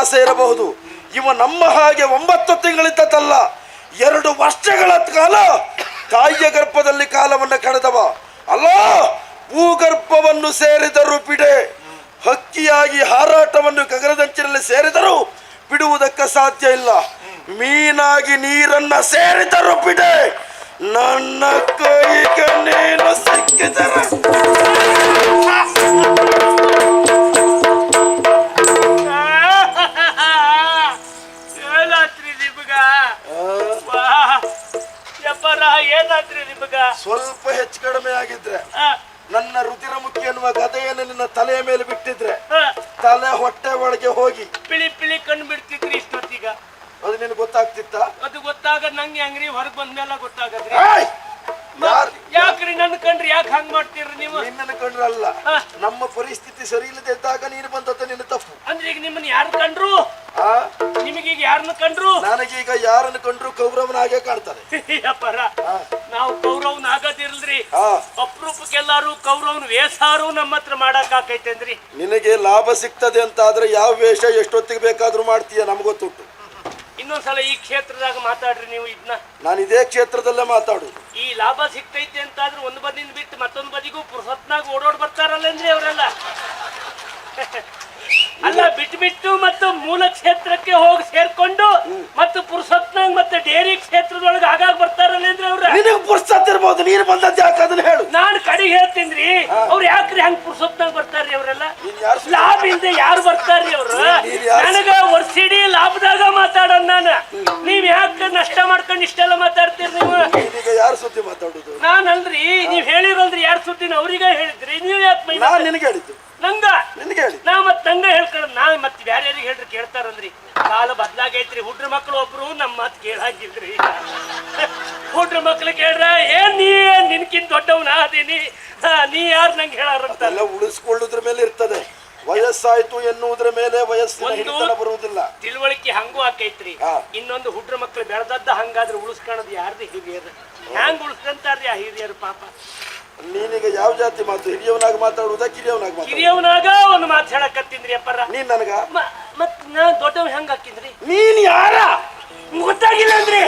ಆಸೆ ಇರಬಹುದು. ಇವ ನಮ್ಮ ಹಾಗೆ ಒಂಬತ್ತು ತಿಂಗಳಿದ್ದಲ್ಲ ಎರಡು ವರ್ಷಗಳ ಕಾಲ ತಾಯಿಯ ಗರ್ಭದಲ್ಲಿ ಕಾಲವನ್ನು ಕಳೆದವ. ಅಲ್ಲ, ಭೂಗರ್ಭವನ್ನು ಸೇರಿದರು ಬಿಡೆ, ಹಕ್ಕಿಯಾಗಿ ಹಾರಾಟವನ್ನು ಗಗನದಂಚಿನಲ್ಲಿ ಸೇರಿದರು ಬಿಡುವುದಕ್ಕೆ ಸಾಧ್ಯ ಇಲ್ಲ. ಮೀನಾಗಿ ನೀರನ್ನ ಸೇರಿದರು ಬಿಡೆ, ನನ್ನ ಕೈಗೆ ನೀನು ಸಿಕ್ಕಿದರೆ. ಏನಾತ್ರಿ ನಿಮ್ಗ? ಸ್ವಲ್ಪ ಹೆಚ್ಚು ಕಡಿಮೆ ಆಗಿದ್ರೆ ನನ್ನ ರುದಿರಮುಖಿ ಎನ್ನುವ ಗದೆಯನ್ನು ನಿನ್ನ ತಲೆಯ ಮೇಲೆ ಬಿಟ್ಟಿದ್ರೆ ತಲೆ ಹೊಟ್ಟೆ ಒಳಗೆ ಹೋಗಿ. ಪಿಳಿ ಪಿಳಿ ಕಣ್ಣು ಬಿಡ್ತಿದ್ರಿ ಇಷ್ಟೊತ್ತೀಗ. ಅದು ನಿನ್ ಗೊತ್ತಾಗ್ತಿತ್ತ? ಅದು ಗೊತ್ತಾಗ ನಂಗೆ ಅಂಗಡಿ ಹೊರಗೆ ಬಂದ್ಮೇಲೆ ಗೊತ್ತಾಗದ್ರಿ? ಯಾಕ್ರಿ ನನ್ನ ಕಂಡ್ರಿ? ಯಾಕೆ ಹಂಗ್ ಮಾಡ್ತೀರಿ ನೀವು? ನಿನ್ನನ್ನು ಕಂಡ್ರಲ್ಲ. ಹಾ. ನಮ್ಮ ಪರಿಸ್ಥಿತಿ ಸರಿ ಇಲ್ಲದೆ ಇದ್ದಾಗ ನೀನು ಬಂದದ್ದು ನಿನ್ನ ತಪ್ಪು. ಅಂದ್ರೆ ಈಗ ನಿಮ್ಮನ್ನ ಯಾರು ಕಂಡ್ರು? ಆ? ನಿಮಗೀಗ ಯಾರನ್ನ ಕಂಡ್ರು? ನನಗೀಗ ಯಾರನ್ನು ಕಂಡ್ರು ಕೌರವನ ಹಾಗೆ ಕಾಣ್ತಾರೆ ಯಪ್ಪರ ನಾವು ಕೌರವ್ನ ಆಗದಿರ್ಲ್ರಿ. ಆ. ಅಪರೂಪಕ್ಕೆಲ್ಲಾರು ಕೌರವ್ನ ವೇಷಾರು ನಮ್ಮ ಹತ್ರ ಮಾಡಕ್ ಆಕೈತೇನ್ರಿ ನಿನಗೆ ಲಾಭ ಸಿಗ್ತದೆ ಅಂತ ಆದ್ರೆ ಯಾವ ವೇಷ ಎಷ್ಟೊತ್ತಿಗೆ ಬೇಕಾದ್ರೂ ಮಾಡ್ತೀಯ ನಮಗೊತ್ತುಂಟು. ಇನ್ನೊಂದ್ಸಲ ಈ ಕ್ಷೇತ್ರದಾಗ ಮಾತಾಡ್ರಿ ನೀವು ಇದನ್ನ ನಾನು ಇದೇ ಕ್ಷೇತ್ರದಲ್ಲೇ ಮಾತಾಡು ಈ ಲಾಭ ಸಿಗ್ತೈತೆ ಅಂತಾದ್ರೆ ಒಂದು ಬದಿಯಿಂದ ಬಿಟ್ಟು ಮತ್ತೊಂದು ಬದಿಗೂ ಪುರ್ಸತ್ನಾಗ ಓಡೋಡ್ ಬರ್ತಾರಲ್ಲಂದ್ರಿ ಅವರೆಲ್ಲ. ಅಲ್ಲ ಬಿಟ್ಬಿಟ್ಟು ಬಿಟ್ಟು ಮತ್ತು ಮೂಲ ಕ್ಷೇತ್ರಕ್ಕೆ ಹೋಗಿ ಸೇರ್ಕೊಂಡು ಮತ್ತು ಪುರುಷತ್ನ ಮತ್ತೆ ಡೇರಿ ಕ್ಷೇತ್ರದೊಳಗೆ ಆಗಾಗ ಬರ್ತಾರಲ್ಲೇಂದ್ರಿ ಅವ್ರ? ನಿನಗೆ ಪುರ್ಸತ್ ಇರ್ಬೋದು ನೀನು ಬಂದದ್ದು ಯಾಕೆ ಅದನ್ನ ಹೇಳು? ನಾನು ಕಡೆಗೆ ಹೇಳ್ತೀನಿ ಅವ್ರು ಯಾಕ್ರಿ ಹಂಗ ಪುರುಷತ್ನ ಬರ್ತಾರ್ರಿ ಅವರೆಲ್ಲ? ಲಾಭ ಇಲ್ಲದೆ ಯಾರು ಬರ್ತಾರ್ರಿ ಅವ್ರು? ನನಗ ವರ್ಷಿಡೀ ಲಾಭದಾಗ ಮಾತಾಡೋಣ ನಾನು. ನೀವ್ ಯಾಕೆ ನಷ್ಟ ಮಾಡ್ಕೊಂಡು ಇಷ್ಟೆಲ್ಲ ಮಾತಾಡ್ತೀರಿ ನೀವು? ಯಾರು ಸುದ್ದಿ ಮಾತಾಡುದು? ನಾನಲ್ರಿ ನೀವ್ ಹೇಳಿರಲ್ರಿ ಯಾರು ಸುದ್ದಿನ ಅವ್ರಿಗೆ ಹೇಳಿದ್ರಿ. ನೀವ್ ಯಾಕೆ ನಿನಗೆ ಹೇಳಿದ್ದು. ನಂಗ ನಿನಗೆ ಹೇಳಿ. ನಾ ಮತ್ ನಂಗ ಹೇಳ್ಕೊಳ್ಳ ನಾ ಮತ್ತೆ ಬ್ಯಾರೆ ಯಾರಿಗೆ ಹೇಳ್ರಿ ಕೇಳ್ತಾರಂದ್ರಿ. ಕಾಲ ಬದ್ಲಾಗೈತ್ರಿ ಹುಡ್ರ ಮಕ್ಳು ಒಬ್ರು ನಮ್ಮ ಮಾತ್ ಕೇಳಾಗಿಲ್ರಿ. ಹುಡ್ರ ಮಕ್ಳು ಕೇಳ್ರ ಏನ್ ನೀ? ನಿನ್ಕಿಂತ ದೊಡ್ಡವನ ಅದೀನಿ ನೀ ಯಾರು ನಂಗೆ ಹೇಳಾರಂತ? ಎಲ್ಲ ಉಳಿಸ್ಕೊಳ್ಳುದ್ರ ಮೇಲೆ ಇರ್ತದೆ. ವಯಸ್ಸಾಯ್ತು ಎನ್ನುವುದ್ರ ಮೇಲೆ ವಯಸ್ಸಿನ ಒಂದು- ಹಿಡಿತನ ಬರುವುದಿಲ್ಲ. ತಿಳುವಳಿಕೆ ಹಂಗೂ ಆಕೈತ್ರಿ. ಹಾ. ಇನ್ನೊಂದು ಹುಡ್ರ ಮಕ್ಳು ಬೆಳೆದದ್ದ ಹಂಗಾದ್ರೆ ಉಳಿಸ್ಕೊಳ್ಳೋದು ಯಾರ್ದು ಹಿರಿಯರು? ಹ್ಯಾಂಗ್ ಉಳಿಸ್ಕೊಂತಾರ್ರಿ ಆ ಹಿರಿಯರು ಪಾಪ? ನೀನೀಗ ಯಾವ ಜಾತಿ ಮಾತು? ಹಿರಿಯವನಾಗ ಮಾತಾಡುವುದಾ ಕಿರಿಯವನಾಗ ಕಿರಿಯವನಾಗ ಒಂದು ಮಾತು ಹೇಳಕತ್ತೀನ್ರಿ ಅಪ್ಪರ ನೀನ್ ನನಗ? ಮತ್ ನಾ ದೊಡ್ಡವ್ ಹೆಂಗ್ ಹಾಕಿದ್ರಿ? ನೀನ್ ಯಾರ? ಗೊತ್ತಾಗಿಲ್ಲ ಅಂದ್ರಿ.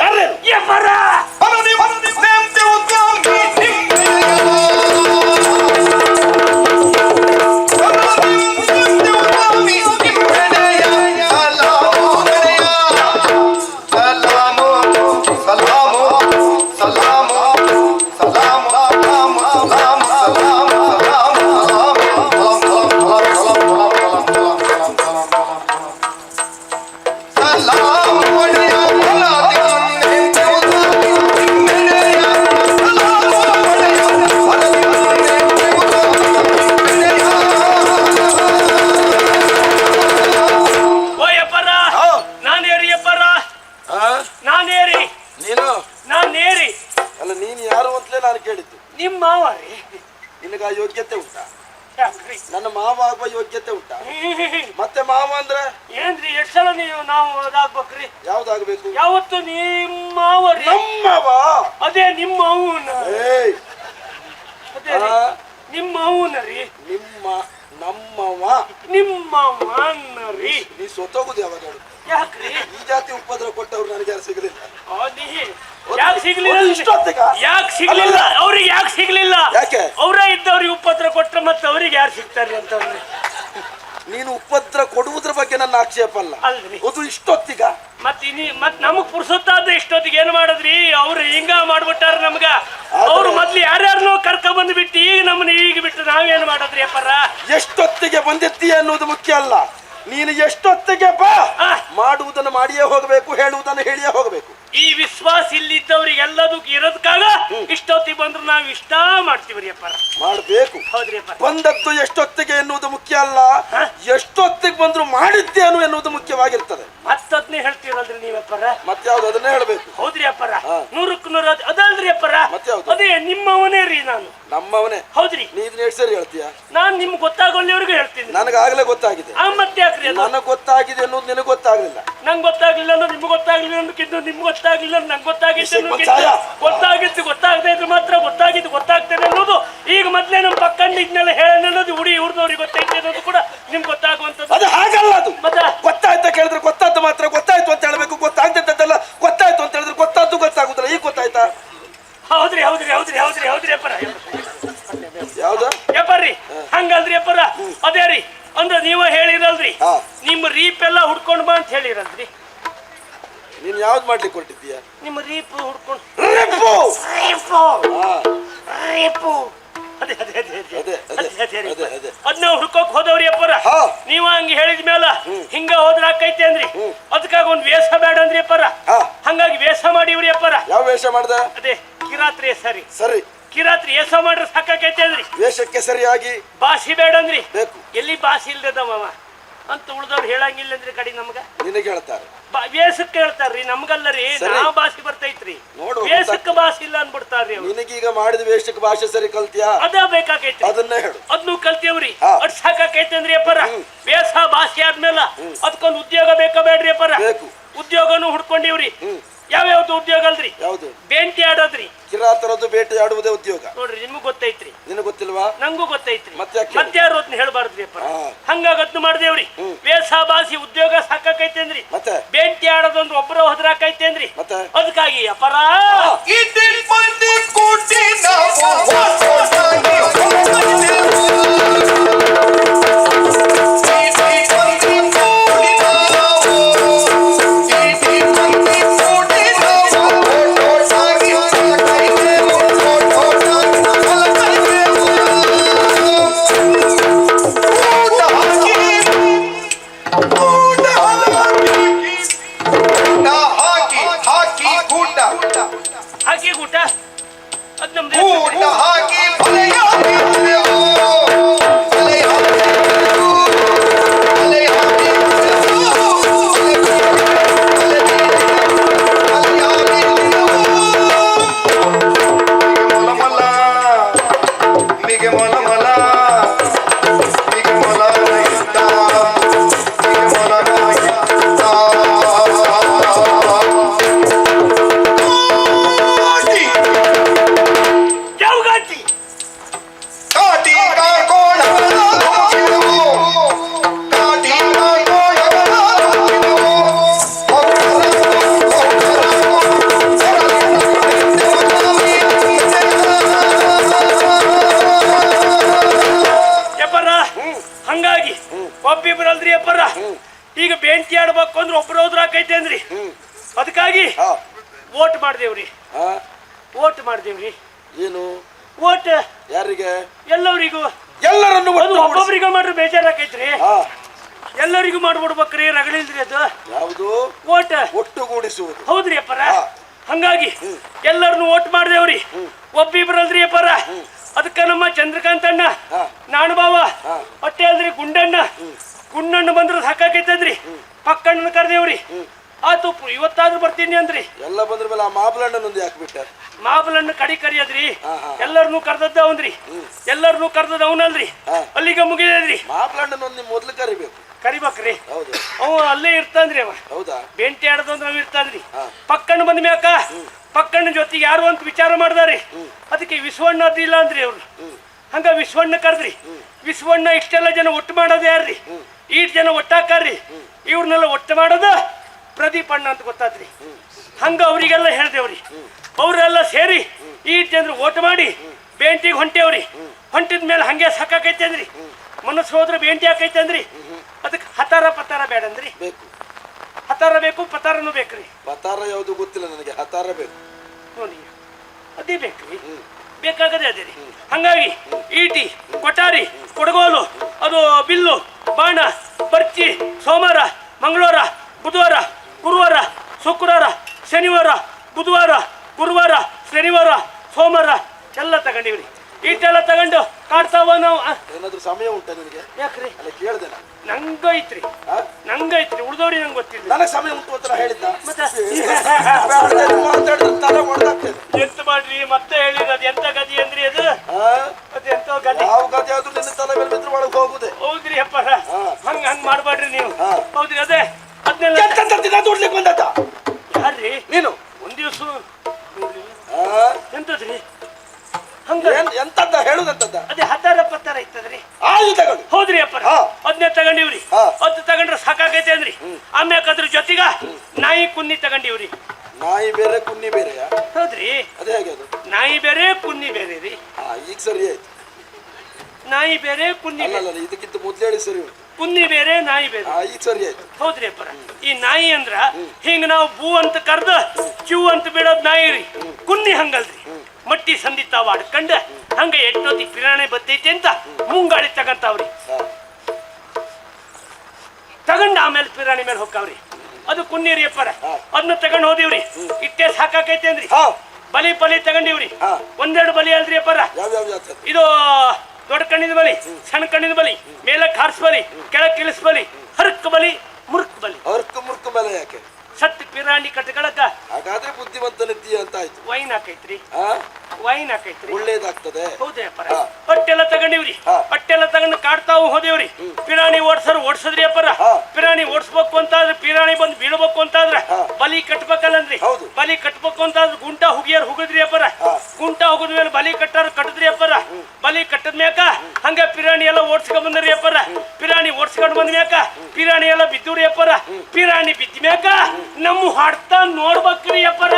ನನ್ನ ಮಾವ ಆಗುವ ಯೋಗ್ಯತೆ ಉಂಟ? ಮತ್ತೆ ಮಾವ ಅಂದ್ರೆ? ಏನ್ರಿ ಎಷ್ಟ್ ಸಲ ನೀವು ನಾವು ಅದಾಗ್ಬೇಕ್ರಿ? ಯಾವ್ದಾಗಬೇಕು? ಯಾವತ್ತು ನಿಮ್ಮವ ನಮ್ಮವ ಅದೇ ನಿಮ್ಮ ಅವನ ಅದೇ ರೀ. ಆ? ನಿಮ್ಮ ಅವನ ರೀ. ನಿಮ್ಮ ನಮ್ಮವ ನಿಮ್ಮ ಮಾನ ರೀ. ನೀ ಸೊತ್ತೋಗುದು ಯಾವಾಗ ಹೇಳು? ಯಾಕ್ರಿ? ಈ ಜಾತಿ ಉಪದ್ರ ಕೊಟ್ಟವ್ರು ನನಗೆ ಯಾರು ಸಿಗಲಿಲ್ಲ? ಯಾಕೆ ಸಿಗ್ಲಿಲ್ಲ? ಒಂದು ಇಷ್ಟೊತ್ತಿಗ? ಯಾಕೆ ಸಿಗ್ಲಿಲ್ಲ? ಅವ್ರಿಗೆ ಯಾಕೆ ಸಿಗ್ಲಿಲ್ಲ? ಯಾಕೆ? ಅವರೇ ಇದ್ದವ್ರಿಗೆ ಉಪದ್ರ ಕೊಟ್ರೆ ಮತ್ತೆ ಅವ್ರಿಗೆ ಯಾರು ಸಿಗ್ತಾರೆ ಅಂತ ನೀನು ಉಪದ್ರ ಕೊಡುವುದ್ರ ಬಗ್ಗೆ ನನ್ನ ಆಕ್ಷೇಪ ಅಲ್ಲ. ಅಲ್ರಿ. ಅದು ಇಷ್ಟೊತ್ತಿಗ. ಮತ್ ಇನಿ ಮತ್ ನಮಗ್ ಪುರ್ಸೊತ್ತಾದ ಇಷ್ಟೊತ್ತಿಗೆ ಏನ್ ಮಾಡಿದ್ರಿ? ಅವ್ರು ಹಿಂಗ ಮಾಡ್ಬಿಟ್ಟಾರ ನಮ್ಗ. ಅವ್ರು ಮೊದ್ಲು ಯಾರ್ಯಾರನ್ನೋ ಕರ್ಕ ಬಂದು ಬಿಟ್ಟು ಈಗ ನಮ್ಮನ್ನ ಈಗ ಬಿಟ್ಟು ನಾವೇನ್ ಮಾಡದ್ರಿ ಅಪ್ಪರ ಎಷ್ಟೊತ್ತಿಗೆ ಬಂದಿದ್ದೀಯ ಅನ್ನೋದು ಮುಖ್ಯ ಅಲ್ಲ. ನೀನು ಎಷ್ಟೊತ್ತಿಗೆ ಬಾ. ಮಾಡುವುದನ್ನು ಮಾಡಿಯೇ ಹೋಗಬೇಕು ಹೇಳುವುದನ್ನು ಹೇಳಿಯೇ ಹೋಗಬೇಕು. ಈ ವಿಶ್ವಾಸ ಇಲ್ಲಿದ್ದವ್ರಿಗೆ ಎಲ್ಲದಕ್ಕೂ ಇರೋದಕ್ಕಾಗ ಇಷ್ಟೊತ್ತಿಗೆ ಬಂದ್ರೆ ನಾವು ಇಷ್ಟ ಮಾಡ್ತೀವ್ರಿ ಅಪ್ಪರ ಮಾಡಬೇಕು. ಬಂದದ್ದು ಎಷ್ಟೊತ್ತಿಗೆ ಎನ್ನುವುದು ಮುಖ್ಯ ಅಲ್ಲ? ಎಷ್ಟೊತ್ತಿಗೆ ಬಂದ್ರು ಮಾಡಿದ್ದೇನು ಎನ್ನುವುದು ಮುಖ್ಯವಾಗಿರ್ತದೆ. ಮತ್ತದ್ನೇ ಹೇಳ್ತೀರಲ್ರಿ ನೀವಪ್ಪರ ಮತ್ಯಾವ್ದು ಅದನ್ನೇ ಹೇಳ್ಬೇಕು. ಹೌದ್ರಿ ಅಪ್ಪರ. ನೂರಕ್ಕೆ ನೂರ ಅದ್- ಅದಲ್ರಿ ಅಪ್ಪರ? ಮತ್ತೆ ಯಾವ್ದು? ಅದೇ ನಿಮ್ಮವನೇ ರೀ ನಾನು. ನಮ್ಮವನೇ. ಹೌದ್ರಿ. ನೀ ಇದನ್ನ ಎಷ್ಟು ಸರಿ ಹೇಳ್ತೀಯ? ನಾನ್ ನಿಮ್ಗೆ ಗೊತ್ತಾಗೋಲ್ಲಿವ್ರಿಗೂ ಹೇಳ್ತೀನಿ. ನನಗಾಗಲೇ ಗೊತ್ತಾಗಿದೆ. ಆ ಮತ್ತೆ ಯಾಕ್ರಿ ನನಗೆ ಗೊತ್ತಾಗಿದೆ ಅನ್ನೋದು ನಿನಗೆ ಗೊತ್ತಾಗ್ಲಿಲ್ಲ. ನಂಗೆ ಗೊತ್ತಾಗ್ಲಿಲ್ಲ ಅನ್ನೋದು ನಿಮ್ಗೆ ಗೊತ್ತಾಗ್ಲಿಲ್ಲ ಅನ್ನೋದು ನಿಮ್ಗೆ ಗೊತ್ತಾಗ್ಲಿಲ್ಲ ನಂಗೆ ಗೊತ್ತಾಗಿತ್ತು ವಿಷಯ ಅನ್ನೋಕ್ಕಿಂತ ಗೊತ್ತಾಯ? ಗೊತ್ತಾಗಿದ್ದು ಗೊತ್ತಾಗದೇ ಇದ್ರೆ ಮಾತ್ರ ಗೊತ್ತಾಗಿದ್ದು ಗೊತ್ತಾಗ್ತೇನೆ ಅನ್ನೋದು ಈಗ ಮೊದ್ಲೇ ನಮ್ಮ ಪಕ್ಕಂದ ಇದನ್ನೆಲ್ಲ ಹೇಳೋಣ ಅನ್ನೋದು ಉಡಿ ಇವ್ರದವ್ರಿಗೆ ಗೊತ್ತೈತೆ ಅನ್ನೋದು ಕೂಡ ನಿಮ್ಗೆ ಗೊತ್ತಾಗುವಂಥದ್ದು ಅದು ಹಾಗಲ್ಲ ಅದು ಮತ್ತೆ ಗೊತ್ತಾಯ್ತಾ ಕೇಳಿದ್ರೆ ಗೊತ್ತಾದ್ದು ಮಾತ್ರ ಗೊತ್ತಾಯ್ತು ಅಂತ ಹೇಳ್ಬೇಕು ಗೊತ್ತಾಗ್ತಿದ್ದಲ್ಲ ಗೊತ್ತಾಯ್ತು ಅಂತ ಹೇಳಿದ್ರೆ ಗೊತ್ತಾದ್ದು ಗೊತ್ತಾಗುದಿಲ್ಲ ಈಗ ಗೊತ್ತಾಯ್ತಾ ಹೌದ್ರಿ ಹೌದ್ರಿ ಹೌದ್ರಿ ಅಪ್ಪರ. ಯಾವ್ದು? ಯಪ್ಪರ್ರಿ ಹಂಗಲ್ರಿ ಅಪ್ಪರ. ಅದೇ ರೀ ಅಂದ್ರ ನೀವ ಹೇಳಿರಲ್ರಿ. ಹಾ. ನಿಮ್ಮ ರೀಪ್ ಎಲ್ಲ ಹುಡ್ಕೊಂಡ್ ಬಾ ಅಂತ ಹೇಳಿರಲ್ರಿ. ನೀನ್ ಯಾವ್ದು ಮಾಡ್ಲಿಕ್ಕೆ ಕೊಟ್ಟಿದ್ದೀಯ ನಿಮ್ಮ ರೀಪ್ ಹುಡ್ಕೊಂಡು. ರಿಪ್ಪು! ರೀಪು! ಹಾ, ರೀಪು! ಅದೇ ಅದೇ ಅದೇ ಅದೇ. ಅದೇ, ಅದೇ, ಅದೇ ಅದೇ ಅದೇ, ಅದೇ. ಅದನ್ನ ಹುಡ್ಕೋಕ್ ಹೋದವ್ರಿ ಅಪ್ಪರ. ಹಾ. ನೀವ ಹಂಗ ಹೇಳಿದ ಮೇಲ ಹಿಂಗ ಹೋದ್ರ ಆಕೈತಿ ಅಂದ್ರಿ. ಅದಕ್ಕಾಗ ಒಂದ್ ವೇಷ ಬೇಡ ಅಂದ್ರಿ ಅಪ್ಪರ. ಹಾ. ಹಂಗಾಗಿ ವೇಷ ಮಾಡಿವ್ರಿ ಅಪ್ಪರ. ಯಾವ ವೇಷ ಮಾಡ್ದ? ಅದೇ ಕಿರಾತ್ರಿ ಸರಿ. ಸರಿ. ಕಿರಾತ್ರಿ ಏಸ ಮಾಡ್ರಿ ಸಾಕಾಕೈತೆ ಅಂದ್ರಿ. ವೇಷಕ್ಕೆ ಸರಿಯಾಗಿ ಬಾಸಿ ಬೇಡಂದ್ರಿ ಬೇಕು. ಎಲ್ಲಿ ಬಾಸಿ ಇಲ್ದದ ಮಾವ? ಅಂತ ಉಳ್ದವ್ರು ಹೇಳಂಗಿಲ್ಲ ಅಂದ್ರಿ ಕಡಿ ನಮ್ಗ. ನಿನಗೆ ಹೇಳ್ತಾರೆ. ವೇಷಕ್ಕೆ ಹೇಳ್ತಾರ್ರಿ ನಮ್ಗಲ್ಲರಿ ಸರಿ. ನಾವ್ ಭಾಷೆ ಬರ್ತೈತ್ರಿ. ನೋಡು, ವೇಷಕ್ಕೆ ಬಾಸಿ ಇಲ್ಲ ಅನ್ಬಿಡ್ತಾರ್ರಿ ಅವ್ರು. ನಿನಗೀಗ ಮಾಡಿದ ವೇಷಕ್ಕೆ ಭಾಷೆ ಸರಿ ಕಲ್ತಿಯ? ಅದ ಬೇಕಾಕೈತಿ ಅದನ್ನ ಹೇಳು. ಅದ್ನು ಕಲ್ತೇವ್ರಿ. ಹಾ. ಅದ್ ಸಾಕಾಕೈತೆ ಅಂದ್ರಿ ಅಪ್ಪರ. ವೇಷ ಭಾಷೆ ಆದ್ಮೇಲೆ ಅದಕ್ಕೊಂದು ಉದ್ಯೋಗ ಬೇಕಾ ಬೇಡ್ರಿ ಅಪ್ಪರ? ಬೇಕು. ಉದ್ಯೋಗನು ಹುಡ್ಕೊಂಡಿವ್ರಿ. ಯಾವ್ಯಾವ್ದು ಉದ್ಯೋಗ ಅಲ್ರಿ? ಯಾವುದು? ಬೆಂಟಿ ಆಡೋದ್ರಿ. ಕಿರಾತರದ್ದು ಬೇಟೆಯಾಡುವುದೇ ಉದ್ಯೋಗ. ನೋಡ್ರಿ ನಿಮ್ಗೂ ಗೊತ್ತೈತ್ರಿ. ನಿನಗೆ ಗೊತ್ತಿಲ್ವಾ? ನಂಗೂ ಗೊತ್ತೈತ್ರಿ. ಮತ್ತೆ ಯಾಕೆ? ಯಾರು ಅದನ್ನ ಹೇಳ್ಬಾರ್ದ್ರಿ ಅಪ್ಪ? ಹಾ. ಹಂಗಾಗಿ ಅದ್ನ ಮಾಡ್ದೇವ್ರಿ ಭಾಷೆ ಉದ್ಯೋಗ ಸಾಕಾಕೈತೇನ್ರಿ. ಅಂದ್ರಿ ಮತ್ತೆ? ಬೇಂಟಿ ಆಡೋದೊಂದು ಒಬ್ಬರ ಹೊದ್ರಾಕೈತೇನ್ರಿ. ಅಂದ್ರಿ ಮತ್ತೆ? ಅದಕ್ಕಾಗಿ ಅಪರಾ. ಇಡೀ ಮಂದಿ ಕೂಡಿ ನಾವು ವಾಸವಾಗಿ ಹಂಗಾಗಿ ಒಬ್ಬಿಬ್ರಲ್ರಿ ಅಪ್ಪರ ಈಗ ಬೆಂಕಿ ಆಡ್ಬೇಕು ಅಂದ್ರೆ ಒಬ್ರು ಹೋದ್ರಾಕೈತೆ ಅಂದ್ರಿ. ಅದಕ್ಕಾಗಿ ಓಟ್ ಮಾಡ್ದೇವ್ರಿ. ಹಾ. ಓಟ್ ಮಾಡ್ದೇವ್ರಿ. ಏನು? ಓಟ್ ಯಾರಿಗೆ? ಎಲ್ಲರಿಗೂ. ಎಲ್ಲರನ್ನು. ಒಬ್ಬೊಬ್ರಿಗೆ ಮಾಡ್ರೆ ಬೇಜಾರಾಕೈತ್ರಿ ಹಾ. ಎಲ್ಲರಿಗೂ ಮಾಡ್ಬಿಡ್ಬೇಕ್ರಿ ರಗಳಿಲ್ರಿ ಅದು. ಯಾವುದು? ಓಟ್ ಒಟ್ಟುಗೂಡಿಸುವುದು. ಹೌದ್ರಿ ಅಪ್ಪರ. ಹಂಗಾಗಿ ಎಲ್ಲರನ್ನು ಓಟ್ ಮಾಡ್ದೇವ್ರಿ. ಒಬ್ಬಿಬ್ರಲ್ರಿ ಅಪ್ಪರ ಅದಕ್ಕ ನಮ್ಮ ಚಂದ್ರಕಾಂತ್ ಅಣ್ಣ. ನಾನು ಬಾವ. ಅಟ್ಟೆ ಅಲ್ರಿ ಗುಂಡಣ್ಣ. ಗುಂಡಣ್ಣ ಬಂದ್ರೆ ಸಾಕಾಕೈತಂದ್ರಿ ಪಕ್ಕಣ್ಣನ ಕರ್ದೇವ್ರಿ. ಆತು ಇವತ್ತಾದ್ರೂ ಬರ್ತೀನಿ ಅಂದ್ರಿ. ಎಲ್ಲ ಬಂದ್ರ ಮೇಲೆ ಆ ಮಾಬಲಣ್ಣನೊಂದು ಯಾಕೆ ಮಾಬಲಣ್ಣ ಕಡಿ ಕರಿಯದ್ರಿ. ಎಲ್ಲರನ್ನೂ ಕರ್ದದ್ದ ಅವನ್ರಿ. ಎಲ್ಲರನ್ನೂ ಕರ್ದದ ಅವನಲ್ರಿ. ಅಲ್ಲಿಗೆ ಮುಗಿದದ್ರಿ ಮಾಬಲಣ್ಣನೊಂದು ಮೊದ್ಲು ಕರಿಬೇಕು. ಕರಿಬೇಕ್ರಿ. ಹೌದು. ಅವ ಅಲ್ಲೇ ಇರ್ತಾನ್ರಿ ಅವ. ಹೌದಾ? ಬೆಂಟಿ ಆಡದ ಅವ ಇರ್ತಾನ್ರಿ. ಪಕ್ಕಣ್ಣ ಬಂದ ಮ್ಯಾಕ ಪಕ್ಕಣ್ಣ ಜೊತೆಗೆ ಯಾರು ಅಂತ ವಿಚಾರ ಮಾಡ್ದಾರಿ? ಅದಕ್ಕೆ ವಿಶ್ವಣ್ಣ ಅದಿಲ್ಲ ಅಂದ್ರಿ ಅವ್ರು. ಹಂಗ ವಿಶ್ವಣ್ಣ ಕರ್ದ್ರಿ. ವಿಶ್ವಣ್ಣ ಇಷ್ಟೆಲ್ಲ ಜನ ಒಟ್ಟು ಮಾಡೋದು ಯಾರ್ರಿ? ಈಟ್ ಜನ ಒಟ್ಟಾಕಾರ್ರಿ. ಇವ್ರನ್ನೆಲ್ಲ ಒಟ್ಟು ಮಾಡೋದು ಪ್ರದೀಪ್ ಅಣ್ಣ ಅಂತ ಗೊತ್ತಾದ್ರಿ ಹಂಗ ಅವರಿಗೆಲ್ಲ ಹೇಳ್ದೇವ್ರಿ. ಅವರೆಲ್ಲ ಸೇರಿ ಈಟ್ ಜನರು ಓಟ್ ಮಾಡಿ ಬೇಂಟಿಗೆ ಹೊಂಟೇವ್ರಿ. ಹೊಂಟಿದ ಮೇಲೆ ಹಂಗೆ ಸಾಕಾಕೈತೆ ಅಂದ್ರಿ ಮನಸ್ಸು ಹೋದ್ರೆ ಬೇಂಟಿ ಹಾಕೈತೆ ಅಂದ್ರಿ ಅದಕ್ಕೆ ಹತಾರ ಪತಾರ ಬೇಡ ಅಂದ್ರಿ ಬೇಕು. ಹತಾರ ಬೇಕು ಪತಾರನು ಬೇಕ್ರಿ. ಪತಾರ ಯಾವುದು ಗೊತ್ತಿಲ್ಲ ನನಗೆ ಹತಾರ ಬೇಕು. ನೋಡಿ ಅದೇ ಬೇಕ್ರಿ. ಬೇಕಾಗದೆ ಅದೇ ರೀ. ಹಂಗಾಗಿ ಈಟಿ ಕೊಠಾರಿ ಕೊಡಗೋಲು ಅದು ಬಿಲ್ಲು ಬಾಣ ಪರ್ಚಿ ಸೋಮವಾರ ಮಂಗಳವಾರ ಬುಧವಾರ ಗುರುವಾರ ಶುಕ್ರವಾರ ಶನಿವಾರ ಬುಧವಾರ ಗುರುವಾರ ಶನಿವಾರ ಸೋಮವಾರ ಎಲ್ಲ ತಗೊಂಡಿವ್ರಿ. ಇಟ್ಟೆಲ್ಲ ತಗೊಂಡು ಕಾಡ್ತಾವ ನಾವು. ಏನಾದ್ರು ಸಮಯ ಉಂಟಾ ನಿನಗೆ? ಯಾಕ್ರಿ? ಅಲ್ಲ ಕೇಳ್ದೆ ನಾನು. ನಂಗೈತ್ರಿ? ನಂಗೈತ್ರಿ ಉಳ್ದವ್ರಿ ನಂಗೆ ಗೊತ್ತಿಲ್ಲ ನನಗೆ ಸಮಯ ಉಂಟು ಅಂತ ಹೇಳಿದ್ದ. ಎಂತ ಮಾಡ್ರಿ? ಮತ್ತೆ ಹೇಳಿರ ಅದು ಎಂತ ಗದಿ ಅಂದ್ರಿ ಅದು? ಅದು ಎಂತ ಗದಿ ಯಾವ ಗತಿ ಆದ್ರೂ ನಿನ್ನ ತಲೆ ಮೇಲೆ ಬಿದ್ರೆ ಒಳಗೆ ಹೋಗುದೆ. ಹೌದ್ರಿ ಅಪ್ಪ. ಹಂಗ ಹಂಗ ಮಾಡ್ಬೇಡ್ರಿ ನೀವು. ಹೌದ್ರಿ ಅದೇ. ಅದನ್ನೆಲ್ಲ ಆಮ್ಯಾಕ ಅದ್ರ ಜೊತೆಗ? ನಾಯಿ ಕುನ್ನಿ ತಗೊಂಡಿವ್ರಿ ನಾಯಿ ಬೇರೆ ಕುನ್ನಿ ಬೇರೆ ಹೌದ್ರಿ. ಅದೇ ಹೇಗೆ ಅದು. ನಾಯಿ ಬೇರೆ ಕುನ್ನಿ ಬೇರೆ ರೀ. ಆ, ಈಗ ಸರಿ ಆಯ್ತು. ನಾಯಿ ಬೇರೆ ಕುನ್ನಿ ಅಲ್ಲ ಬೇರೆ. ಅಲ್ಲ ಇದಕ್ಕಿಂತ ಮೊದ್ಲು ಹೇಳಿ ಸರಿ ಉಂಟು. ಕುನ್ನಿ ಬೇರೆ ನಾಯಿ ಬೇರೆ. ಆ, ಈಗ ಸರಿ ಆಯ್ತು. ಹೌದ್ರಿ ಅಪ್ಪರ. ಈ ನಾಯಿ ಅಂದ್ರ ಹಿಂಗ ನಾವು ಬೂ ಅಂತ ಕರ್ದ ಚೂ ಅಂತ ಬಿಡೋದ್ ನಾಯಿ ರೀ. ಕುನ್ನಿ ಹಂಗಲ್ರಿ. ಮಟ್ಟಿ ಸಂದಿತಾವ ಆಡ್ಕಂಡ ಹಂಗ ಎಷ್ಟೊತ್ತಿ ಪಿರಾಣೆ ಬತ್ತೈತಿ ಅಂತ ಮುಂಗಾಳಿ ತಗಂತಾವ್ರಿ. ಹಾ. ತಗೊಂಡ ಆಮೇಲೆ ಪಿರಾಣಿ ಮೇಲೆ ಹೋಗ್ತಾವ್ರಿ ಅದು ಕುನ್ನೀರಿ ಅಪ್ಪರ. ಅದನ್ನ ತಗೊಂಡ್ ಹೋದಿವ್ರಿ. ಇಟ್ಟೆ ಸಾಕಾಕೈತೆ ಅಂದ್ರಿ. ಬಲಿ ಬಲಿ ತಗೊಂಡಿವ್ರಿ. ಒಂದೆರಡು ಬಲಿ ಅಲ್ರಿ ಅಪ್ಪರ. ಇದು ದೊಡ್ಡ ಕಣ್ಣಿನ ಬಲಿ ಸಣ್ಣ ಕಣ್ಣಿನ ಬಲಿ ಮೇಲಕ್ಕೆ ಹಾರಿಸ್ ಬಲಿ ಕೆಳಕ್ಕೆ ಇಳಿಸ್ ಬಲಿ ಹರ್ಕ್ ಬಲಿ ಮುರ್ಕ್ ಬಲಿ. ಹರ್ಕ್ ಮುರ್ಕ ಬಲಿ ಯಾಕೆ? ಸತ್ ಪಿರಾಣಿ ಕಟ್ಕೊಳಕ ಹಾಗಾದ್ರೆ ಬುದ್ಧಿವಂತನಿದ್ದೀಯ ಅಂತ ಆಯ್ತು. ವೈನ್ ಹಾಕೈತ್ರಿ. ವೈನ್ ಹಾಕೈತ್ರಿ. ಒಳ್ಳೇದಾಗ್ತದೆ. ಹೌದೇ ಪರ ಹೊಟ್ಟೆಲ್ಲ ಪಟ್ಟೆಲ್ಲ ತಗೊಂಡಿವ್ರಿ. ಹೊಟ್ಟೆಲ್ಲ ಪಟ್ಟೆಲ್ಲ ತಗೊಂಡು ಕಾಡ್ತಾವು ಹೋದೇವ್ರಿ. ಪಿರಾಣಿ ಓಡ್ಸರ್ ಓಡಿಸಿದ್ರಿ ಅಪ್ಪರ. ಪಿರಾಣಿ ಓಡಿಸ್ಬೇಕು ಅಂತಾದ್ರೆ ಪಿರಾಣಿ ಬಂದು ಬೀಳ್ಬೇಕು ಅಂತಾದ್ರೆ. ಬಲಿ ಕಟ್ಬೇಕಲ್ಲನ್ರಿ. ಬಲಿ ಕಟ್ಬೇಕು ಅಂತಾದ್ರೆ ಗುಂಟ ಹುಗಿಯರ್ ಹುಗಿದ್ರಿ ಅಪ್ಪರ. ಗುಂಟ ಹುಗಿದ ಮೇಲೆ ಬಲಿ ಕಟ್ಟಾರ ಕಟ್ಟಿದ್ರಿ ಅಪ್ಪರ? ಬಲಿ ಕಟ್ಟದ ಮ್ಯಾಕ ಹಂಗ ಪಿರಾಣಿ ಎಲ್ಲ ಓಡ್ಸ್ಕೊಂಡ್ ಬಂದ್ರಿ ಅಪ್ಪರ? ಪಿರಾಣಿ ಓಡ್ಸ್ಕೊಂಡ್ ಬಂದ ಮ್ಯಾಕ ಪಿರಾಣಿ ಎಲ್ಲ ಬಿದ್ದೂರಿ ಅಪ್ಪರ? ಪಿರಾಣಿ ಬಿದ್ದ ಮ್ಯಾಕ ನಮ್ಮ ಹಾಡ್ತಾ ನೋಡ್ಬೇಕ್ರಿ ಅಪ್ಪರ.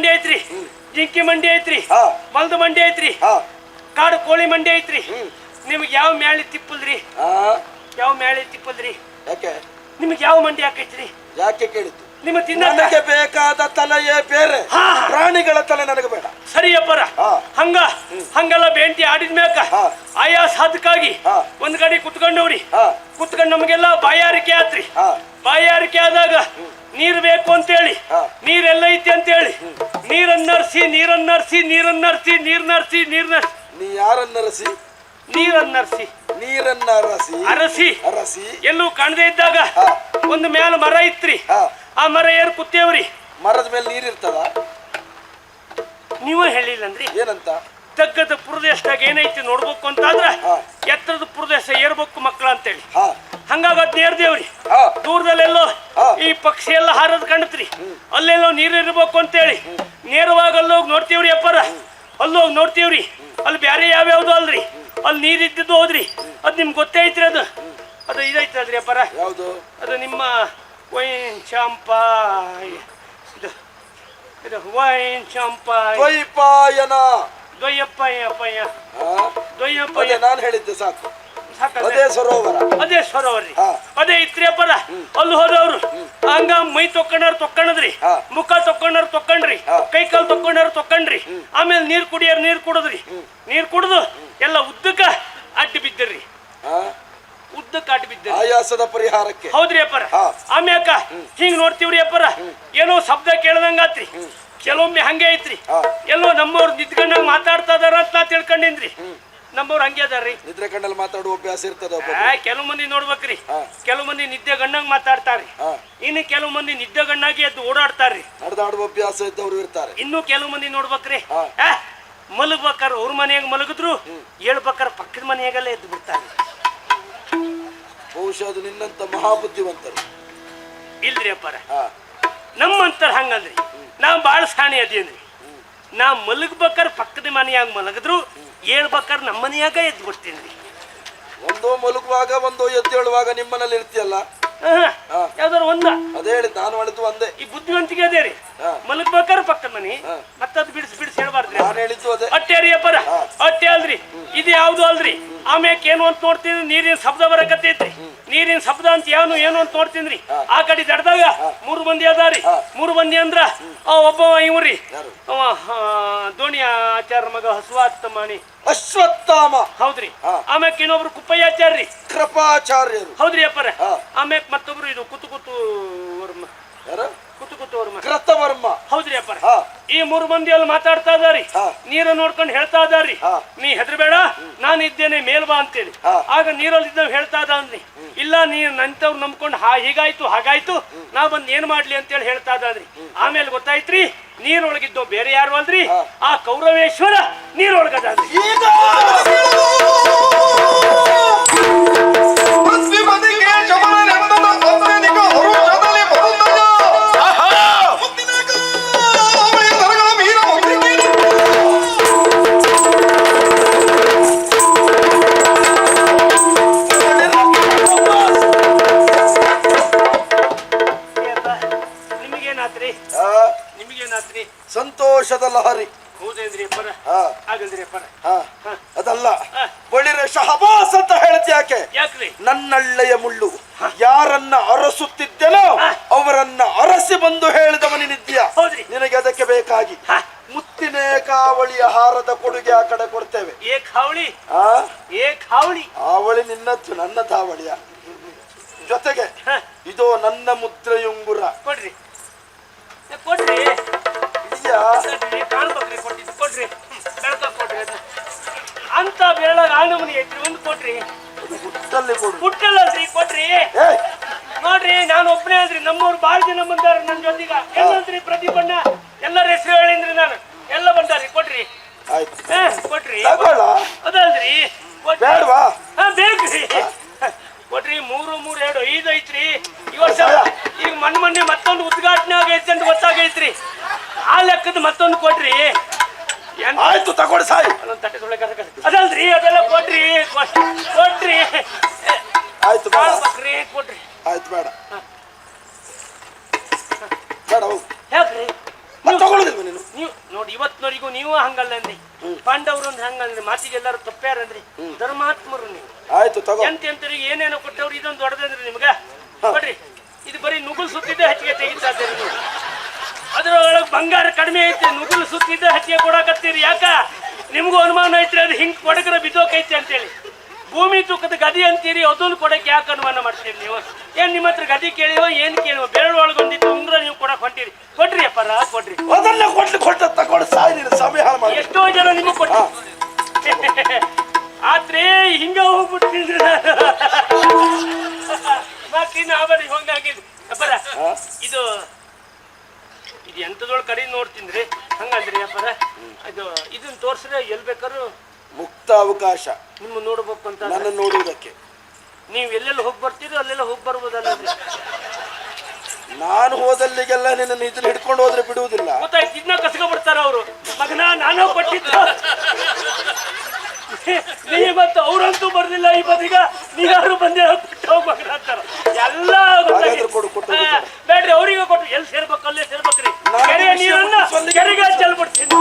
ಮಂಡಿ ಐತ್ರಿ. ಜಿಂಕಿ ಮಂಡಿ ಐತ್ರಿ. ಹಾ. ಮಲ್ದ ಮಂಡಿ ಐತ್ರಿ. ಹಾ. ಕಾಡು ಕೋಳಿ ಮಂಡಿ ಐತ್ರಿ. ನಿಮ್ಗೆ ಯಾವ ಮ್ಯಾಳಿ ತಿಪ್ಪಲ್ರಿ? ಯಾವ ಮ್ಯಾಳಿ ತಿಪ್ಪಲ್ರಿ? ಯಾಕೆ? ನಿಮ್ಗೆ ಯಾವ ಮಂಡಿ ಹಾಕೈತ್ರಿ? ಯಾಕೆ ಕೇಳಿದ್ದು? ನಿಮ್ಮ ತಿನ್ನಕ್ಕೆ ಬೇಕಾದ ತಲೆಯೇ ಬೇರೆ. ಹಾ. ಪ್ರಾಣಿಗಳ ತಲೆ ನನಗೆ ಬೇಡ. ಸರಿ ಅಪ್ಪರ. ಹಾ. ಹಂಗ. ಹಂಗೆಲ್ಲ ಬೇಂಟಿ ಆಡಿದ ಮ್ಯಾಕ ಆಯಾ ಸಾಧಕಾಗಿ. ಒಂದ್ ಕಡೆ ಕುತ್ಕೊಂಡವ್ರಿ. ಹಾ. ಕುತ್ಕೊಂಡ್ ನಮಗೆಲ್ಲ ಬಾಯಾರಿಕೆ ಆತ್ರಿ. ಹಾ. ಬಾಯಾರಿಕೆ ಆದಾಗ ನೀರ್ ಬೇಕು ಅಂತೇಳಿ. ನೀರೆಲ್ಲ ಐತಿ ಅಂತೇಳಿ. ನೀರನ್ನರ್ಸಿ ನೀರನ್ನರ್ಸಿ ನೀರನ್ನರ್ಸಿ ನೀರ್ನರ್ಸಿ ನೀರ್ನರ್ಸಿ ನೀ ಯಾರನ್ನರಸಿ ನೀರನ್ನರ್ಸಿ ನೀರನ್ನ ಅರಸಿ. ಅರಸಿ. ಅರಸಿ. ಎಲ್ಲೂ ಕಾಣದೇ ಇದ್ದಾಗ. ಒಂದು ಮ್ಯಾಲ ಮರ ಇತ್ರಿ. ಹಾ. ಆ ಮರ ಏರ್ ಕುತ್ತೇವ್ರಿ. ಮರದ ಮೇಲೆ ನೀರಿರ್ತದ ನೀವೇ ಅಂದ್ರಿ ಏನಂತ? ತಗ್ಗದ ಪ್ರದೇಶದಾಗ ಏನೈತಿ ನೋಡ್ಬೇಕು ಅಂತಾದ್ರ. ಎತ್ತರದ ಪ್ರದೇಶ ಏರ್ಬೇಕು ಮಕ್ಕಳ ಅಂತೇಳಿ ಹಾ ನೇರ್ ದೇವ್ರಿ? ದೂರದಲ್ಲೆಲ್ಲೋ ಈ ಪಕ್ಷಿ ಎಲ್ಲ ಹಾರದ್ ಕಾಣತ್ರಿ. ಅಲ್ಲೆಲ್ಲೋ ನೀರು ಇರ್ಬೇಕು ಅಂತೇಳಿ. ನೇರವಾಗಿ ಅಲ್ಲೋಗಿ ನೋಡ್ತೀವ್ರಿ ಅಪ್ಪರ. ಅಲ್ಲೋಗಿ ನೋಡ್ತೀವ್ರಿ. ಅಲ್ಲಿ ಬ್ಯಾರೆ ಯಾವ್ಯಾವ್ದು ಅಲ್ರಿ? ಅಲ್ಲಿ ನೀರ್ ಇದ್ದಿದ್ದು ಹೋದ್ರಿ. ಅದ್ ನಿಮ್ಗೆ ಗೊತ್ತೇ ಐತ್ರಿ ಅದು. ಅದು ಇದೈತಲ್ರಿ ಅಪ್ಪರ. ಅದು ನಿಮ್ಮ ವೈನ್ ಚಾಂಪ ಇದು ಇದು ವೈನ್ ಚಾಂಪ ಆ? ದ್ವಯ್ಯಪ್ಪ ಅದೇ ನಾನು ಹೇಳಿದ್ದೆ ಸಾಕು? ಅದೇ ಸರೋವರ. ಅದೇ ಸರೋವರ. ಹಾ. ಅದೇ ಇತ್ರಿ ಅಪ್ಪರ ಅಲ್ಲಿ ಹೋದವ್ರು. ಹಂಗ ಮೈ ತೊಕೊಂಡವ್ರು ತೊಕೊಂಡದ್ರಿ ಹಾ. ಮುಖ ತೊಕೊಂಡವ್ರು ತೊಕೊಂಡ್ರಿ ಹಾ. ಕೈ ಕಾಲು ತೊಕೊಂಡವ್ರು ತೊಕೊಂಡ್ರಿ ಆಮೇಲೆ ನೀರ್ ಕುಡಿಯೋರು ನೀರ್ ಕುಡಿದ್ರಿ. ನೀರ್ ಕುಡಿದು ಎಲ್ಲ ಉದ್ದಕ್ಕ ಅಡ್ಡಿ ಬಿದ್ದರ್ರಿ? ಉದ್ದಕ್ಕ ಅಡ್ಡಿ ಬಿದ್ದರಿ ಆಯಾಸದ ಪರಿಹಾರಕ್ಕೆ. ಹೌದ್ರಿ ಅಪ್ಪರ. ಹಾ. ಆಮ್ಯಾಕ ಹಿಂಗ್ ನೋಡ್ತೀವ್ರಿ ಅಪ್ಪರ. ಏನೋ ಶಬ್ದ ಕೇಳ್ದಂಗಾತ್ರಿ ಕೆಲವೊಮ್ಮೆ ಹಂಗೆ ಐತ್ರಿ. ಹಾ. ಎಲ್ಲೋ ನಮ್ಮವ್ರು ನಿಂತ್ಕೊಂಡಂಗ್ ಮಾತಾಡ್ತಾ ಇದಾರ ಅಂತ ನಾ ತಿಳ್ಕೊಂಡಿನ್ರಿ. ನಮ್ಮವ್ರು ಹಂಗೆ ಅದಾರ್ರಿ. ನಿದ್ರೆ ಕಣ್ಣಲ್ಲಿ ಮಾತಾಡುವ ಅಭ್ಯಾಸ ಇರ್ತದ ಕೆಲವು ಮಂದಿ ನೋಡ್ಬೇಕ್ರಿ. ಕೆಲವು ಮಂದಿ ನಿದ್ದೆ ಗಣ್ಣಂಗ್ ಮಾತಾಡ್ತಾರ್ರಿ. ಇನ್ನು ಕೆಲವು ಮಂದಿ ನಿದ್ದೆ ಗಣ್ಣಾಗಿ ಎದ್ದು ಓಡಾಡ್ತಾರ್ರಿ. ನಡೆದಾಡುವ ಅಭ್ಯಾಸ ಇದ್ದವ್ರು ಇರ್ತಾರೆ. ಇನ್ನು ಕೆಲವು ಮಂದಿ ನೋಡ್ಬೇಕ್ರಿ. ಮಲಗ್ಬೇಕಾರ ಅವ್ರ ಮನೆಯಾಗ ಮಲಗಿದ್ರು ಹೇಳ್ಬೇಕಾರ ಪಕ್ಕದ ಮನೆಯಾಗೆಲ್ಲ ಎದ್ದು ಬಿಡ್ತಾರೆ ಬಹುಶಃ ಅದು ನಿನ್ನಂತ ಮಹಾಬುದ್ಧಿವಂತರು. ಇಲ್ರಿ ಅಪ್ಪಾರ. ನಮ್ಮಂತರ ಹಂಗಂದ್ರಿ ನಾವು ಭಾಳ ಸಾಣಿ ಅದೇನ್ರಿ ನಾ ಮಲಗ್ಬೇಕಾರ ಪಕ್ಕದ ಮನೆಯಾಗ ಮಲಗಿದ್ರು ಹೇಳ್ಬೇಕಾರ ನಮ್ಮ ಮನೆಯಾಗ ಎದ್ದು ಬಿಡ್ತೀನಿ ರೀ ಒಂದೋ ಮಲಗುವಾಗ ಒಂದೋ ಎದ್ದೇಳುವಾಗ ನಿಮ್ಮನಲ್ಲಿ ಇರ್ತೀಯಲ್ಲ? ಯಾವ್ದಾರ ಒಂದ? ಅದೇ ಹೇಳಿ ನಾನು ಹೇಳಿದ್ದು ಒಂದೇ. ಈ ಬುದ್ಧಿವಂತಿಕೆ ಅದೇ ರೀ. ಹಾ. ಮಲಗ್ಬೇಕಾರ ಪಕ್ಕದ ಮನೆ ಮತ್ತದ್ ಮತ್ತದು ಬಿಡಿಸಿ ಬಿಡಿಸಿ ಹೇಳ್ಬಾರ್ದ್ರಿ. ನಾನು ಹೇಳಿದ್ದು ಅದೇ. ಅಟ್ಟೆ ರೀ ಅಪ್ಪರ ಅಟ್ಟೆ ಅಲ್ರಿ. ಇದು ಯಾವ್ದು ಅಲ್ರಿ? ಆಮ್ಯಾಕೆ ಏನು ಅಂತ ನೋಡ್ತೀನಿ ನೀರಿನ ಶಬ್ದ ಬರಕತ್ತೈತ್ರಿ. ನೀರಿನ ಶಬ್ದ ಅಂತ ಏನು ಏನು ಅಂತ ನೋಡ್ತೀನಿ ಆ ಕಡೆ ದಡ್ದಾಗ ಮೂರು ಮಂದಿ ಅದಾರಿ. ಮೂರು ಮಂದಿ ಅಂದ್ರ ಅವ ಒಬ್ಬ ಇವ್ರಿ? ಅವ ಆ, ದೋಣಿ ಆಚಾರ ಮಗ ಹಸುವಾತ್ ಮಾಣಿ ಅಶ್ವತ್ಥಾಮ. ಹೌದ್ರಿ. ಆಮ್ಯಾಕ ಇನ್ನೊಬ್ರು ಕುಪ್ಪಯ್ಯಾಚಾರ್ರಿ ಕೃಪಾಚಾರ್ಯರು. ಹೌದ್ರಿ ಅಪ್ಪರ. ಆಮ್ಯಾಕ್ ಮತ್ತೊಬ್ರು ಇದು ಕುತು ಕುತು ವರ್ಮ ಯಾರು ಕುತು ಕುತು ವರ್ಮ. ಕೃತವರ್ಮ ಹೌದ್ರಿ ಅಪ್ಪರ. ಈ ಮೂರು ಮಂದಿ ಅಲ್ಲಿ ಮಾತಾಡ್ತಾ ಇದಾರಿ. ನೀರ ನೋಡ್ಕೊಂಡು ಹೇಳ್ತಾ ಇದಾರಿ. ನೀ ಹೆದರ್ಬೇಡ ನಾನು ಇದ್ದೇನೆ ಮೇಲ್ ಬಾ ಅಂತೇಳಿ. ಆಗ ನೀರಲ್ಲಿ ಇದ್ದವ್ ಹೇಳ್ತಾ ಅಂದ್ರಿ ಇಲ್ಲ ನೀ ನಂತವ್ರು ನಂಬ್ಕೊಂಡು ಹಾ ಹೀಗಾಯ್ತು ಹಾಗಾಯ್ತು. ನಾ ಬಂದ್ ಏನ್ ಮಾಡ್ಲಿ ಅಂತೇಳಿ ಹೇಳ್ತಾ ಇದ್ರಿ ಆಮೇಲೆ ಗೊತ್ತಾಯ್ತ್ರಿ ನೀರೊಳಗಿದ್ದೋ ಬೇರೆ ಯಾರು ಅಲ್ರಿ. ಆ ಕೌರವೇಶ್ವರ ನೀರೊಳಗದಾನ್ರಿ. ಅದಕ್ಕೆ ಮುತ್ತಿನ ಹಾ. ಆಹಾರದ ಕಾವಳಿಯ ಹಾರದ ಕೊಡುಗೆ ಆ ಕಡೆ ಕೊಡ್ತೇವೆ. ಏಕ್ ಹಾವಳಿ ಆ? ಏಕ್ ಹಾವಳಿ ಆವಳಿ ನಿನ್ನದ್ದು ನನ್ನ ಧಾವಳಿಯ ಜೊತೆಗೆ. ಇದು ನನ್ನ ಮುದ್ರೆಯುಂಗುರ. ಕೊಡ್ರಿ. ಕೊಡ್ರಿ. ಕಾಣ್ಬೇಕ್ರಿ ಕೊಟ್ಟಿದ್ದು ಕೊಡ್ರಿ ಬೆಳಕ ಕೊಡ್ರಿ ಅಂತ ಬೆಳಗ ಆಣಮನಿ ಐತ್ರಿ ಒಂದು ಕೊಡ್ರಿ. ಹುಟ್ಟಲ್ಲಿ ಕೊಡು. ಹುಟ್ಟಲ್ಲಲ್ರಿ ಕೊಡ್ರಿ. ನೋಡ್ರಿ ನಾನು ಒಬ್ಬನೇ ಅಲ್ರಿ ನಮ್ಮವ್ರು ಬಾಳ ಜನ ಬಂದಾರ ನನ್ನ ಜೊತೆಗ. ಏನಂತ್ರಿ ಪ್ರದೀಪಣ್ಣ ಎಲ್ಲರ ಹೆಸರು ಹೇಳಿದ್ರಿ ನಾನು. ಎಲ್ಲ ಬಂದಾರಿ ಕೊಡ್ರಿ ಆಯ್ತು. ಹಾ ಕೊಡ್ರಿ ತಗೊಳ್ಳ. ಅದಲ್ರಿ ಕೊಡ್ರಿ. ಬೇಡ್ವಾ? ಹಾ ಬೇಕ್ರಿ ಕೊಡ್ರಿ ಮೂರು ಮೂರು ಎರಡು ಐದು ಐತ್ರಿ. ಈ ವರ್ಷ ಈಗ ಮೊನ್ನೆ ಮೊನ್ನೆ ಮತ್ತೊಂದು ಉದ್ಘಾಟನೆ ಆಗೈತಿ ಅಂತ ಗೊತ್ತಾಗೈತ್ರಿ. ಆ ಲೆಕ್ಕದ ಮತ್ತೊಂದು ಕೊಡ್ರಿ ಎಂತ ಆಯ್ತು ತಗೊಳ್ಳಿ ಸಾಯಿ. ಅದೊಂದ್ ತಟ್ಟೆ ಅದಕ್ಕೆ- ಅದಲ್ರಿ ಅದೆಲ್ಲ ಕೊಡ್ರಿ ಕೊಡ್- ಕೊಡ್ರಿ ಮಾತಿಗೆ ಎಲ್ಲರೂ ತಪ್ಪ್ಯಾರಂದ್ರಿ ಧರ್ಮಾತ್ಮರು ನೀವು. ಆಯ್ತು ತಗೋ. ಎಂತ ಎಂತರಿಗೆ ಏನೇನೋ ಕೊಟ್ಟವ್ರು ಇದೊಂದು ದೊಡ್ಡದಂದ್ರಿ ನಿಮ್ಗ? ನೋಡ್ರಿ ಇದು ಬರೀ ನುಗುಲ್ ಸುತ್ತಿದ್ದೆ ಹಚ್ಚಿಗೆ ತೆಗಿತಾ ಇದ್ದೀರಿ ನೀವು. ಅದ್ರೊಳಗೆ ಬಂಗಾರ ಕಡಿಮೆ ಐತಿ ನುಗುಲ್ ಸುತ್ತಿದ್ದೆ ಹಚ್ಚಿಗೆ ಕೊಡಕತ್ತೀರಿ. ಯಾಕ? ನಿಮ್ಗೂ ಅನುಮಾನ ಐತ್ರಿ ಅದು ಹಿಂಗ್ ಕೊಡಗ್ರ ಬಿದ್ದೋಕೈತಿ ಅಂತೇಳಿ. ಭೂಮಿ ತೂಕದ ಗದಿ ಅಂತೀರಿ ಅದನ್ನು ಕೊಡಕ್ಕೆ ಯಾಕೆ ಅನುಮಾನ ಮಾಡ್ತೀರಿ ನೀವು? ಏನ್ ನಿಮ್ಮ ಹತ್ರ ಗದಿ ಕೇಳಿವೋ ಏನ್ ಕೇಳಿವ ಬೆರಳು ಒಂದಿತ್ತು ಉಂಗ್ರ ನೀವು ಕೊಡಕ್ ಹೊಂಟೀರಿ. ಕೊಡ್ರಿ ಅಪ್ಪ ಕೊಡ್ರಿ. ಅದನ್ನ ಕೊಡ್ಲಿ ಕೊಟ್ಟ ತಗೊಂಡು ಸಾಯಿ ನೀನು ಸಮಯ ಮಾಡಿ. ಎಷ್ಟೋ ಜನ ನಿಮಗೆ ಕೊಟ್ಟು ಆತ್ರಿ ಹಿಂಗ ಹೋಗ್ಬಿಟ್ಟಿದ್ರಿ ಮತ್ತಿನ್ನು ಅವರಿ ಹಂಗಾಗಿದ್ದು ಅಪ್ಪರ ಇದು ಇದು ಎಂಥದೊಳಗೆ ಕಡೆ ನೋಡ್ತೀನಿ ಹಂಗಂದ್ರಿ ಅಪ್ಪರ ಇದು ಇದನ್ನ ತೋರಿಸ್ರೆ ಎಲ್ ಬೇಕಾದ್ರು ಮುಕ್ತ ಅವಕಾಶ. ನಿಮ್ಮ ನೋಡ್ಬೇಕು ಅಂತ ನನ್ನ ನೋಡುವುದಕ್ಕೆ. ನೀವು ಎಲ್ಲೆಲ್ಲ ಹೋಗಿ ಬರ್ತೀರೋ ಅಲ್ಲೆಲ್ಲ ಹೋಗಿ ಬರ್ಬೋದಲ್ಲ ನಾನು ಹೋದಲ್ಲಿಗೆಲ್ಲ ನಿನ್ನ ಇದನ್ನ ಹಿಡ್ಕೊಂಡು ಹೋದ್ರೆ ಬಿಡುವುದಿಲ್ಲ. ಗೊತ್ತಾಯ್ತು ಇದನ್ನ ಕಸ್ಕೊಂಡ್ಬಿಡ್ತಾರ ಬಿಡ್ತಾರ ಅವರು. ಮಗನ ನಾನು ಕೊಟ್ಟ ನೀವತ್ತು ಅವರಂತೂ ಬರ್ಲಿಲ್ಲ ಈ ಬದಿಗ ನೀವಾರು ಬಂದಿರೋ ಕೊಟ್ಟು ಬೇಡ್ರಿ ಅವರಿಗೂ ಕೊಟ್ಟು ಎಲ್ಲಿ ಸೇರ್ಬೇಕು ಅಲ್ಲೇ ಸೇರ್ಬೇಕ್ರಿ ನೀವನ್ನ ನೀರನ್ನ ಕೆರೆಗೆ ಚೆಲ್ಬಿಡ್ತೀನಿ